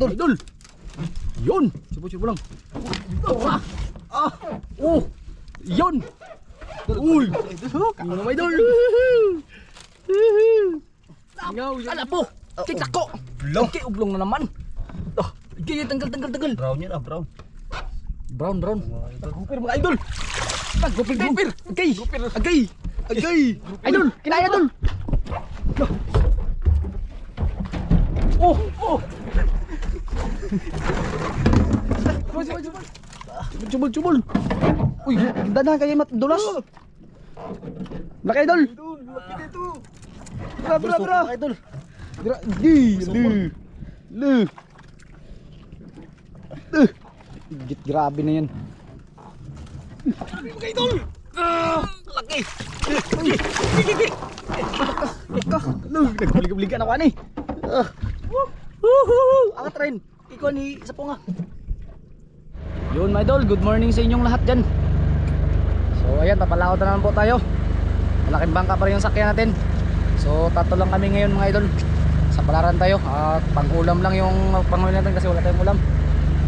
idol. Idol. Yun. Sipo-sipo lang. Ah. Ah. Oh. Yun. Uy. Yung mga idol. Ngaw. Ala po. Kikak ko. Ublong. Okay, ublong na naman. Oh, okay, tanggal, tanggal, tanggal. Brown yan ah, brown. Brown, brown. Gupir mga idol. Tag, gupir, gupir. Agay. Agay. Agay. Idol, kinaya idol. Oh, oh. Cubol, cubol, cubol. Cubol, cubol. Uy, danahan kayo mat dulas. Laki idol. Bra, bra, bra. Idol. Bra, di, lu. Lu. Uh. Git grabe na yan. Mga idol. Ah, laki. Lu, nagbalik-balikan ako ani. Ah. Angat rin. Ikaw ni isa po nga. Yun my idol, good morning sa inyong lahat dyan. So ayan, papalakot na naman po tayo. Malaking bangka pa rin yung sakyan natin. So tatlo lang kami ngayon mga idol. Sa palaran tayo at pang-ulam lang yung panghuli natin kasi wala tayong ulam.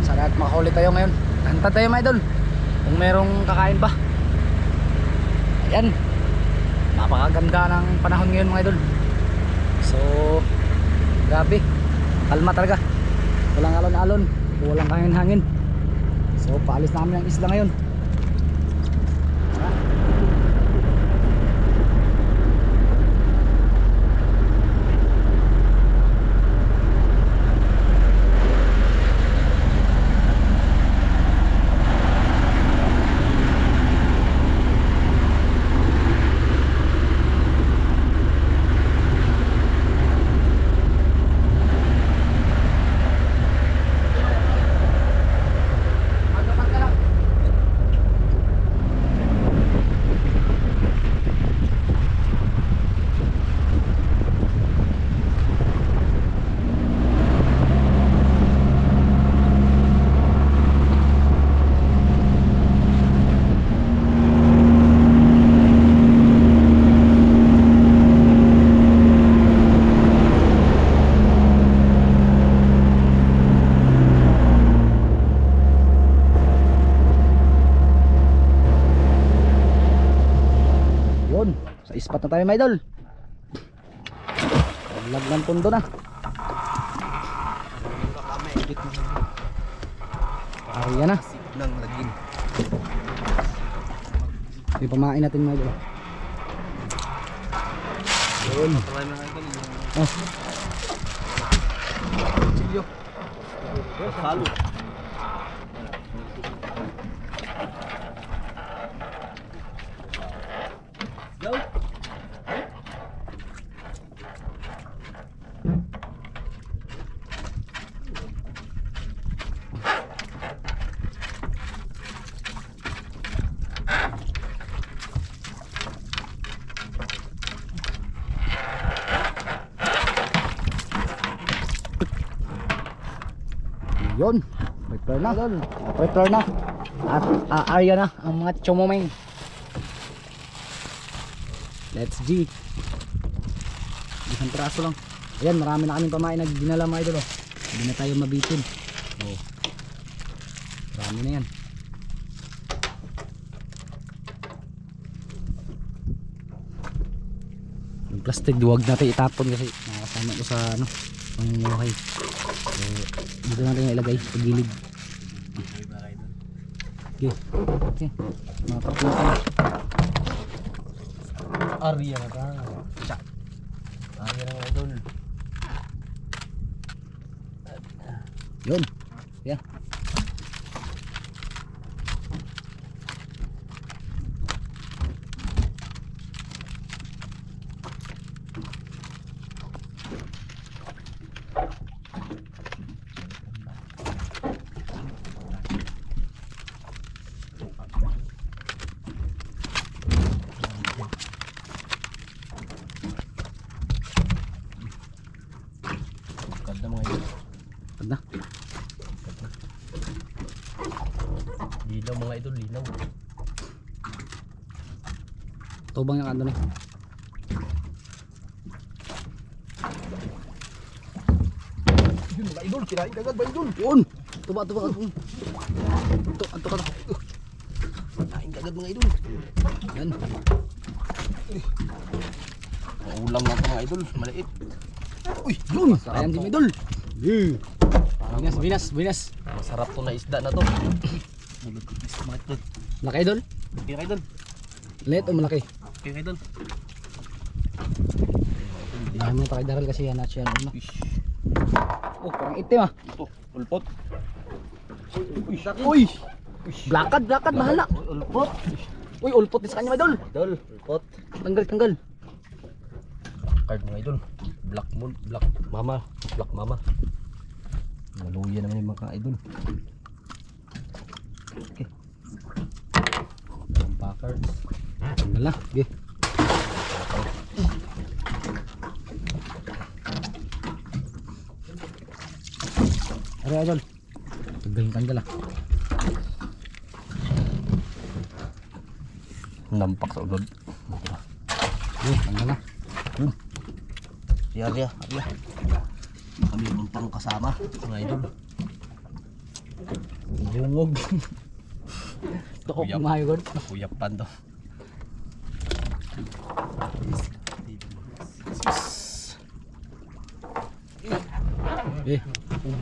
Sana at makahuli tayo ngayon. Hanta tayo mga idol. Kung merong kakain pa. Ayan. Napakaganda ng panahon ngayon mga idol. So grabe. Kalma talaga. Walang alon-alon. Walang hangin-hangin. So paalis na kami isla ngayon. Yun, sa ispat na tayo, my idol. Lag ng pundo na. Ariya na. Nang lagin. Yung pamain natin, my idol. Yun. Oh, Chilyo. Halo. Go. yun. Na. Prepare na. At aarya na ang mga chomomeng. Let's G. Isang piraso lang. Ayan, marami na kaming pamain na dinala mga idol. Oh. Hindi na tayo mabitin. Oh. Marami na yan. Yung plastic, duwag natin itapon kasi nakakasama ko sa ano, pangumuhay. So, dito natin ilagay sa gilid. Okay. Okay. Tayo. Arya na ta. Siya. Arya na idol. Yun. Yan. Ganda mga idol. Ganda. Lilaw mga idol, lilaw. Tubang yung ano na. Yun mga idol, kinain agad ba idol? Yun. Tuba, tuba. Ito, anto ka na. Kinain agad mga idol. Yan. Ulam lang mga idol, maliit. Uy, yun. Sayang din idol. Yeah. Binas, binas, binas. Masarap to na isda na to. Mga idol. Laki idol. Mga idol. Liit o malaki? Okay mga idol. Dahil mo kay Daryl kasi yan at siya. Ano. Oh, parang itim ah. Ito, ulpot. Uy. Blakad, blakad, bahala. Ulpot. Uy, ulpot din sa kanya, idol. Idol, ulpot. Tanggal, tanggal. Card mga idol. Black moon, black mama, black mama. Maluya naman yung mga idol. Okay. Packers. Na. Okay. Are, idol. Tanggal, tanggal ah. Nampak sa ulod. Okay, tanggal na. Siya, siya, siya. Kami yung pang kasama, mga idol. Bungog. Tukok mayo god. Kuyapan to.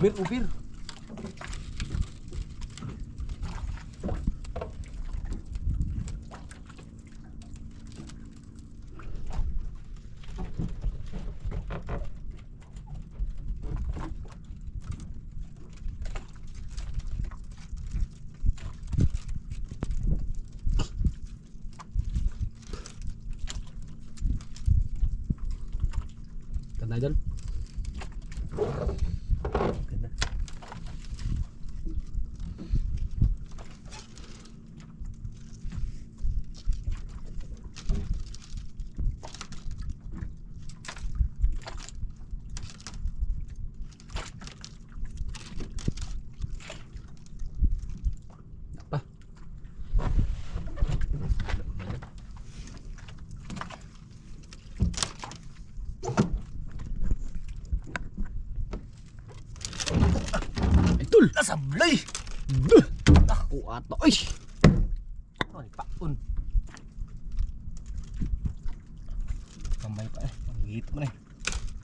Ubir, ubir. Tenang aja. Duh! Ako ato. Ay! Ay, paun. Kamay pa eh. Ang higit mo na eh.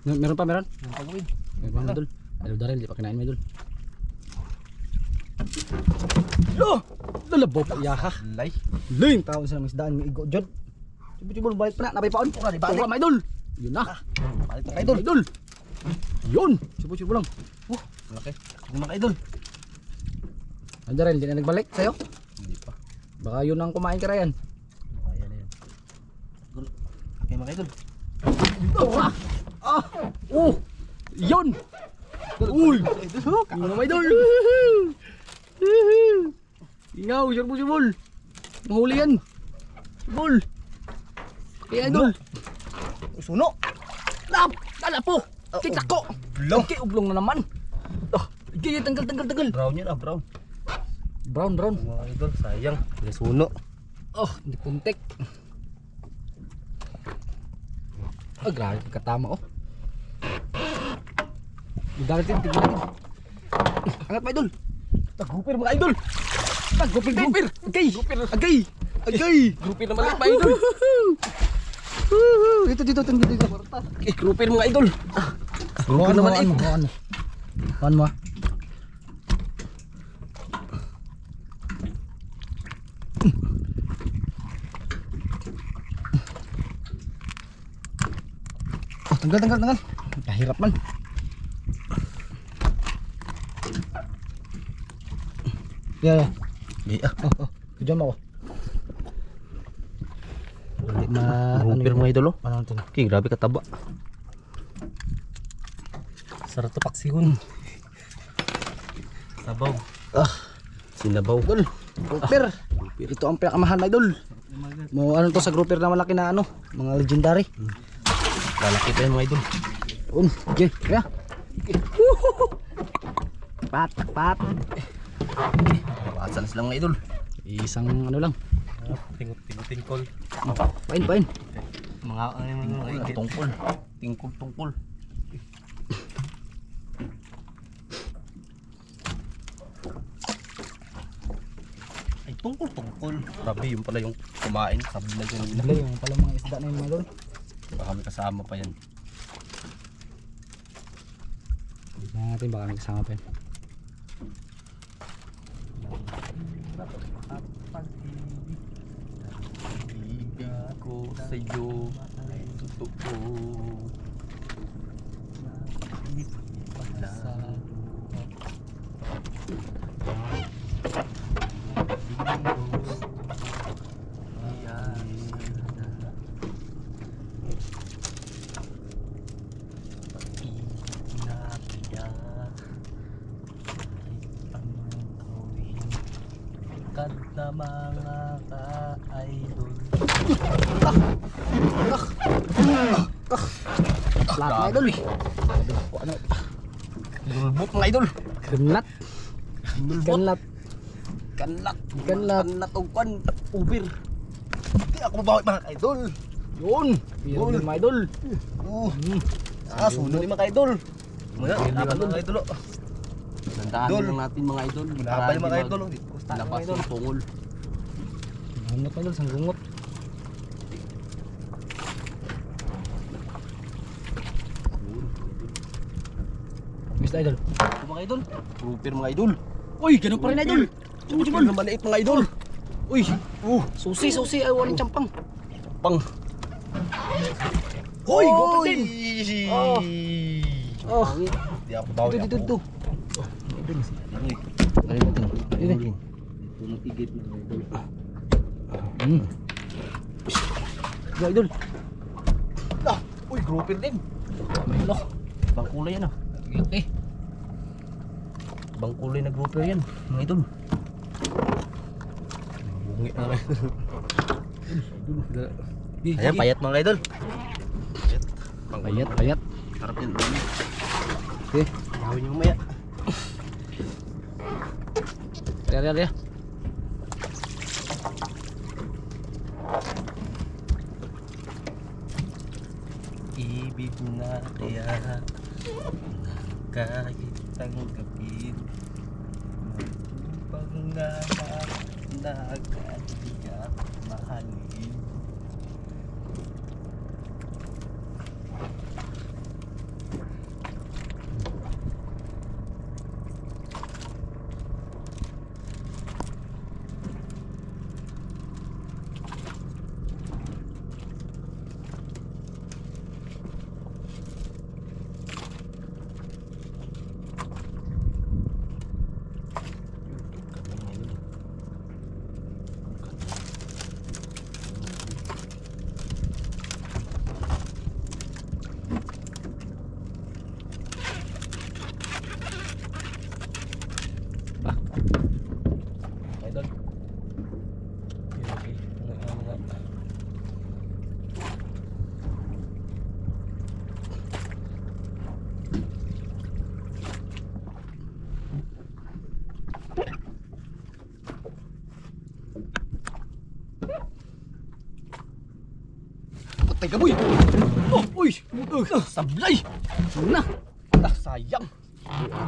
Mer- Meron pa, meron? Yung pagawin. Meron pa, idol. Idol Daryl, di pa kinain mo, idol. Lo! Lalabaw pa yaha. Lay. Ling tao sa mga isdaan ng igo jod. Sibol-sibol balik pa na, nabay paon. Ora, di balik. Tura, idol. Yun na. Balik idol. Idol. Yun. Sibol-sibol lang. Oh, malaki. Mga idol. Ay, Daryl, hindi na nagbalik sa'yo. Hindi pa. Baka yun ang kumain ka Ryan. Kaya na yun. Idol. Okay mga idol. Tura. Ah. Oh. Yun. Uy. Yun na, idol. Ingaw, sibol-sibol. Mahuli yan. Sibol. Kaya idol. Suno! Lap! Lala po! Kita ko! Blong! Okay, ublong na naman. Oh, tanggal, tanggal, tanggal. Brown yan ah, brown. Brown, brown. Mga idol, sayang. May suno. Oh, hindi puntik. Oh, grabe, katama oh. Darating, tignan natin. Angat pa, idol. Tagupir mga idol! Tagupir, gupir. Agay, agay, agay. Grupir na maliit mga idol! Dito, dito, dito, dito. Eh, grupir mga idol! Grupir na mo, maliit. ano, ano. Ano mo? Oh, tanggal, tanggal, tanggal. Kahirap man. Yeah, yeah. Di ah. Oh, oh. Diyan ako. Hindi ma... Grupir mga idol oh. Ano ito? Okay, grabe kataba. Sarap to paksihon. Sabaw. Ah, Sinabaw. idol. Grouper. Ito ang pinakamahal na idol. Mo ano to sa grouper na malaki na ano, mga legendary. Lalaki pa yan idol. Um, okay, kaya. Pat, pat. Pasalas lang mga idol. Isang ano lang. Tingot-tingot tingkol. Pain, pain. Mga mga tungkol. Tingkol, tungkol. Ay, tungkol, tungkol. Grabe, yun pala yung kumain. Sabi na yun. Yung pala mga isda na yun mga. May kasama pa yan. Tignan natin baka may kasama pa yun. Ibig ko sa'yo ay totoo. Wala. Kada mga ka-idol Lahat mga idol. Kung ano, Lulbot mga idol ganlat. Ganlat. Kanlat Ganlat. Kanlat o kwan Uber Hindi ako mabawi mga idol Yun. Yun. mga idol. Oo Hmm. Ah, sunod ni mga idol Mga laban mga idol oh. Tandaan Idol. lang natin mga idol. Yung mga idol oh. Idol yung tungol. Gungot mga idol, sang gungot. Mr. Idol. Ito mga idol Grouper mga idol Uy, ganun pa rin idol. Grouper na maliit mga idol Uy, uh, susi, susi, ay walang champang. Pang Hoy, grouper din. Oh. Oh Oh, Di ako bawi dito, dito, dito. Ay, ito. Dito. Ito ng igit mga idol. Hmm. Go, idol. Ah, Uy, grouper din lo. Ibang kulay yan ah Okay. Ibang kulay na grouper yan Mga idol Bungi na idol Ayan, payat mga idol Payat Payat, payat. Sarap yan Okay. Gawin yung maya Tara, tara, tara. Ibig na kaya Kahit tanggapin Pag nga Nagkatiyak Mahalin Idol Okay, okay. Ano, ano, ano. Patay ka boy! Oh, uy! Uh, sablay! Na. Ah, sayang!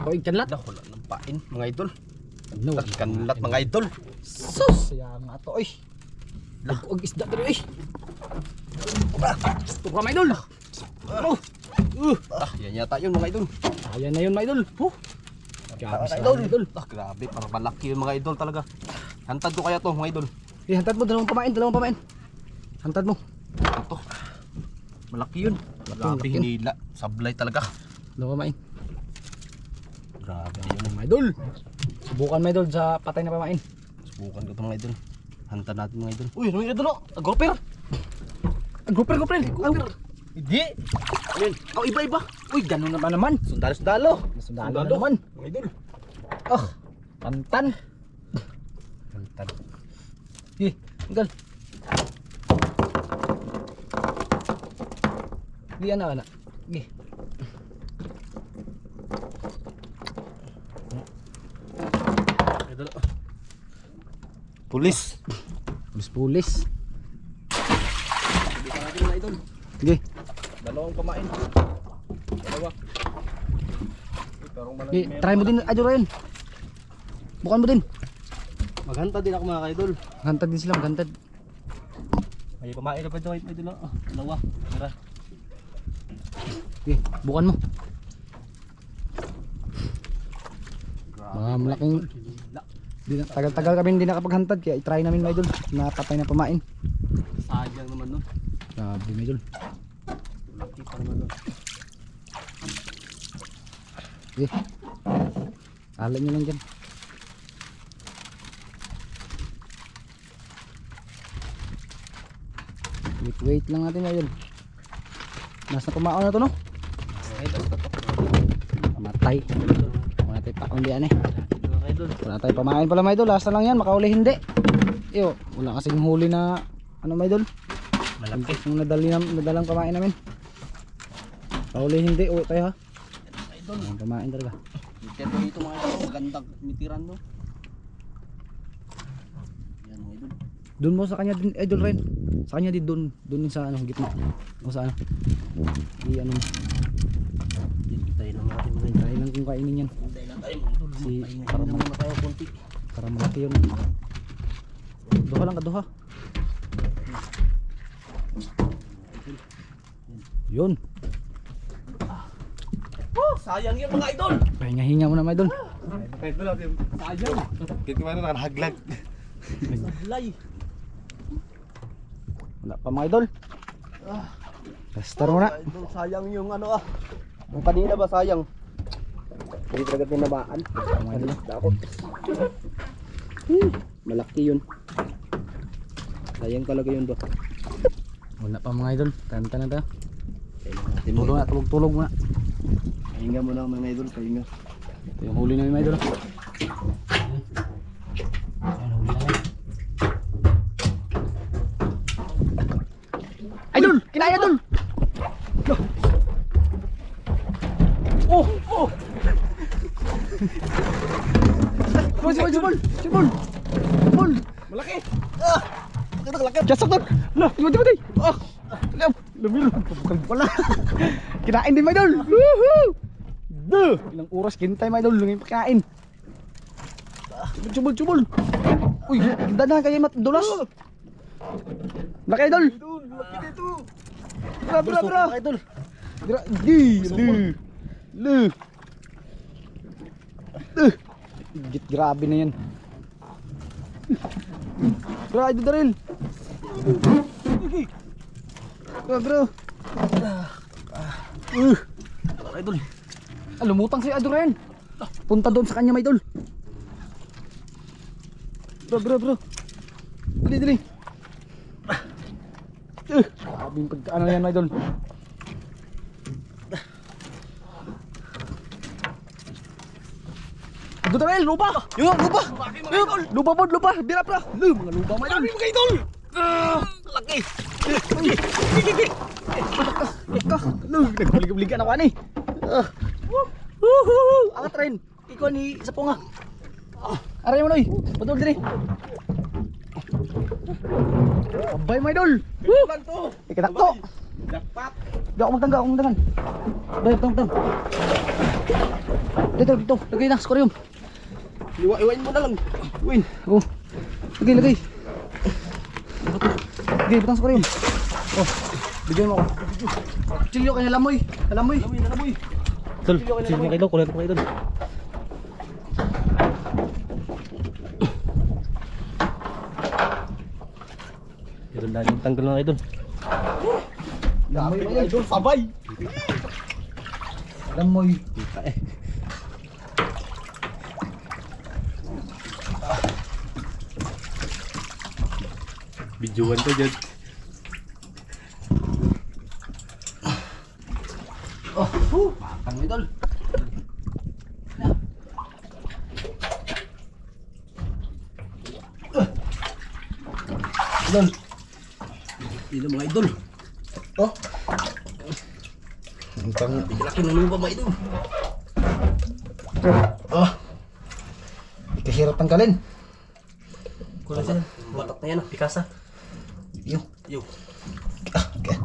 Hoy, kanlat. Wala ng pain, mga idol. No. Kanlat mga idol. Sus! Kaya nga to, oy. Lagog isda dito, oy. Ito ka, mga idol. Ano? Uh, Ah, yan yata yun mga idol. Kaya na yun, mga idol. Huh. Grabe Mga sa idol. idol. Ah, grabe, parang malaki yun mga idol talaga. Hantad ko kaya to mga idol. Eh, hantad mo, dalawang pamain, dalawang pamain. Hantad mo. Ito. Malaki yun. Grabe, hinila. Sablay talaga. Dalawang pamain. Grabe yun. Mga idol. Subukan mga idol sa patay na pamain. Subukan ko to mga idol. Hantad natin mga idol. Uy, ano yung idol? Grouper! Ah, grouper, grouper. Grouper. Hindi! Ayun. Oh, iba, iba. Uy, ganun naman naman. Sundalo-sundalo. Sundalo na naman. Mga idol. Oh, tantan. Hantad. Eh, tinggal. Di ana ana. Gi. Pulis. Pulis pulis. Sige. Dalawang pamain. Dalawa. Gi, try mo din Idol Ryan. Bukan mo din. Maghanta din ako mga kaidol. Gantad din sila, gantad. Ay, pamain na pa ito. Ito. Ah, dalawa. Tara. Okay, bukan mo. Mga malaking... Na, tagal-tagal kami hindi nakapaghantad kaya i-try namin mga idol. Napatay na pamain. Sayang naman nun. Grabe mga idol. Laki pa naman nun. Okay. Alam nyo lang dyan. Wait, wait lang natin mga idol. Nasa kumaon na to no? Pamatay. Wala tayo eh. Ito mga kaidol. Wala tayo pamain pala mga idol. Last na lang yan. Makauli hindi. Iyo, wala kasing huli na ano mga idol. Malaki. Yung nadali na, nadalang pamain namin. Pauli hindi. Uwi tayo ha. Ang pamain talaga. Ito dito mga idol. Magandang mitiran no. Yan mga idol. Doon mo sa kanya din idol rin. Sa kanya din doon, doon sa ano gitna. O sa ano. Di ano, Dito tayo na natin mga idol. try lang kung kainin yan. Si- para na konti. Para malaki yun. Duha lang kaduha. Yun. Oh, sayang yan mga idol. Pahinga-hinga mo na mga idol. Sayang. Kaya kaya na nakahaglag. Lay. Wala pa mga idol. Testar muna. Idol, sayang yung ano ah. Yung kanina ba sayang? Hindi talaga tinabaan. Dako. Hmm, malaki yun. Sayang talaga yun ba? Wala pa mga idol. Tanta na tayo. Tulog na, tulog, tulog muna. Pahinga mo lang mga idol, pahinga. Ito yung huli namin mga idol. Ayan, huli namin. Idol! Kinaya idol! Oh! Oh! Sibol, sibol, sibol! Sibol! Sibol! Malaki! Ah! Doon! Lah, tiba tiba tiba! Ah! Alam! Lumil! Bukan pala! Kinain din, my idol! Woohoo! Duh! Ilang oras kintay, my idol. Lungin pagkain. Chubol, chubol, chubol! Uy, ganda na kayo mat dulas! Laki, idol! Laki dito! Bra, bra, bra! Idol! Gra, di! Lu! Lu! Uh! Git, grabe na yan. Bra, idol Daryl! Bra, bro! Uh! Idol. Ah, lumutang si Idol rin. Punta doon sa kanya, my idol. Bro, bro, bro. Dali, dali. Uh, sabi yung pagka ano yan, my idol. Idol Darel, lupa! Yun, lupa! Lupa po, lupa! Bira, bro! Mga lupa, my idol! mga idol! Ah! Laki! Nagbulig-buligan ako, ani. Angat rin. Ikaw ni sa punga. Aray mo, Noy. Padol din eh. Abay, my to! Ikatak to. Jackpot! Di ako magtangga, ako magtangan. Dahil, tang, tang. Dito, dito. Lagay na, squarium. Iwa-iwain mo na lang. Win. Oh. Lagay, lagay. Lagay, batang squarium. Oh. Bigyan mo ako. Chilyo kanya lamoy. Lamoy. Lamoy na lamoy. Tol, sige mga idol, kulit mga idol. Idol dahil yung tanggal ng idol. Lamoy, idol, sabay! Lamoy. Eh. Videoan to dyan. Oh, uh, patang idol. Idol. Hindi na mga idol. Oh. Ang pangit. Laki ng lupa mga idol. Oh. Ikahirap tanggalin. Kulang siya. Batak na yan ah. Pikasa. Yo. Yo. Ah, okay.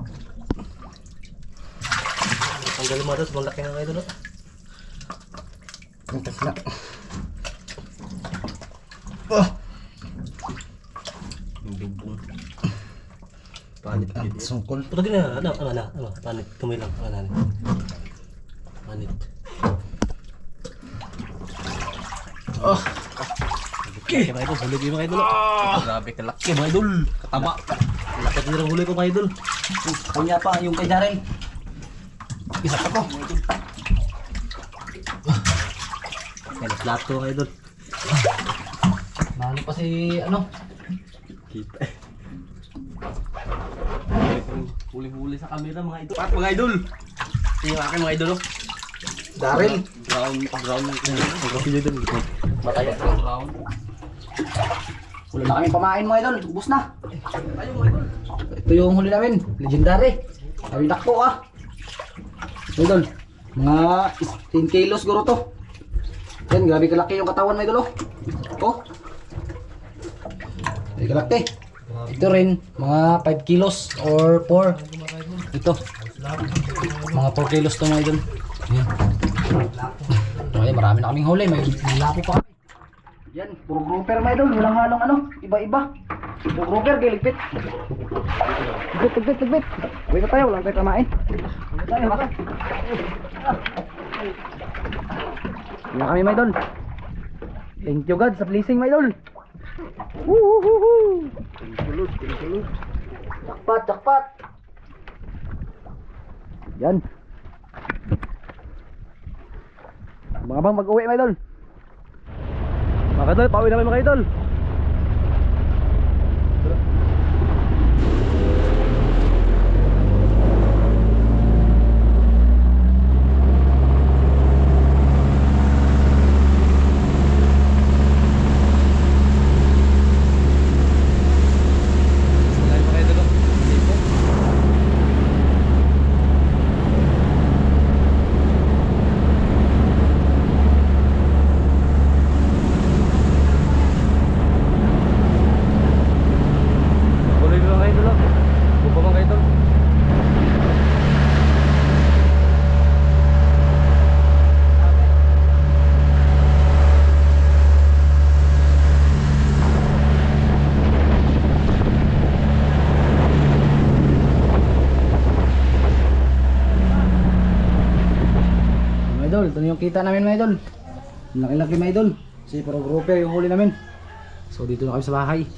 Tanggalin mo ito. Sobrang laki ng idol. ah. Ang tasla. Oh. Sungkol. Pero gina, ano, ano, ano, ano, panit, kamay lang, ano, ano. Panit. Oh. Okay. Mga idol, huli yung mga idol. Oh. Grabe kalaki mga idol. Kataba. Laki din ang huli ko mga idol. Kanya pa, yung kay Darren. Isa pa ko. Kaya plato mga idol. Mahalo pa si, ano? Kita. Huli-huli sa camera mga idol. At mga idol. Ito yung akin mga idol. oh. Darren. Brown, brown. Brown yung idol. Mataya sa brown. Wala na kami pamain mga idol. Ubus na. Ito yung huli namin. Legendary. Sabi takpo ah. Idol. Mga 10 kilos guro to. Yan, grabe kalaki yung katawan mga idol oh. Oh. Grabe kalaki. Ito rin, mga 5 kilos or 4. Ito. Mga 4 kilos to mga idol. Yan. Okay, marami na kaming huli. May, may lapo pa kami. Yan, puro grouper mga idol. Walang halong ano, iba-iba. Puro grouper, giligpit. Tigbit, tigbit, tigbit. Uwi na tayo, wala tayo kamain. Uwi tayo, baka. Yan kami, my idol. Thank you God sa blessing, my idol. Woohoo! Jakpat, jakpat. Yan. Mga bang mag-uwi, my idol. Mga idol, pauwi na kami mga idol. Tuloy mo mga idol. Buba mga idol. Mga idol, ito na yung kita namin mga idol. Laki-laki mga idol. Kasi puro grouper yung huli namin. So dito na kami sa bahay.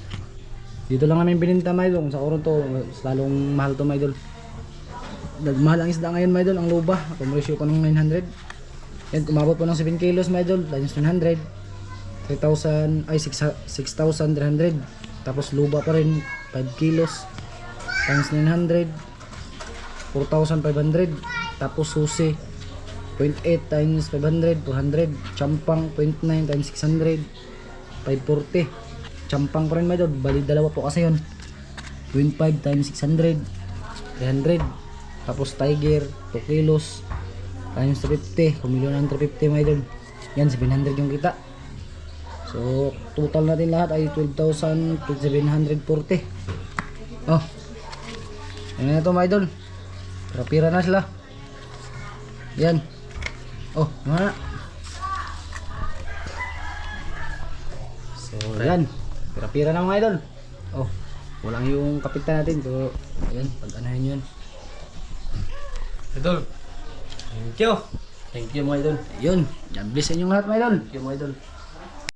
Dito lang namin bininta mga idol. Kung sa Coron to, lalong mahal to mga idol. Nagmahal ang isda ngayon mga idol, ang luba. Kumresyo pa ng 900. Yan, kumabot po ng 7 kilos mga idol, times 900. 3,000, ay 6 6,300. Tapos luba pa rin, 5 kilos. Times 900. 4,500. Tapos susi, 0.8 times 500, 400. Champang, 0.9 times 600, 540. Champang pa rin may doon. Bali, dalawa po kasi yun. 0.5 times 600, 300. Tapos tiger, 2 kilos, times 350. Kumilyo ng 350 may doon. Yan, 700 yung kita. So, total natin lahat ay 12,740. Oh. Ayan na ito mga idol. Pira-pira na sila. Yan. Oh, mga. So, yan. Pira-pira na mga idol. Oh, walang yung kapitan natin. So, ayan, pag-anahin yun. Idol. Thank you. Thank you mga idol. Yun. Yan, bless sa inyong lahat mga idol. Thank you mga idol.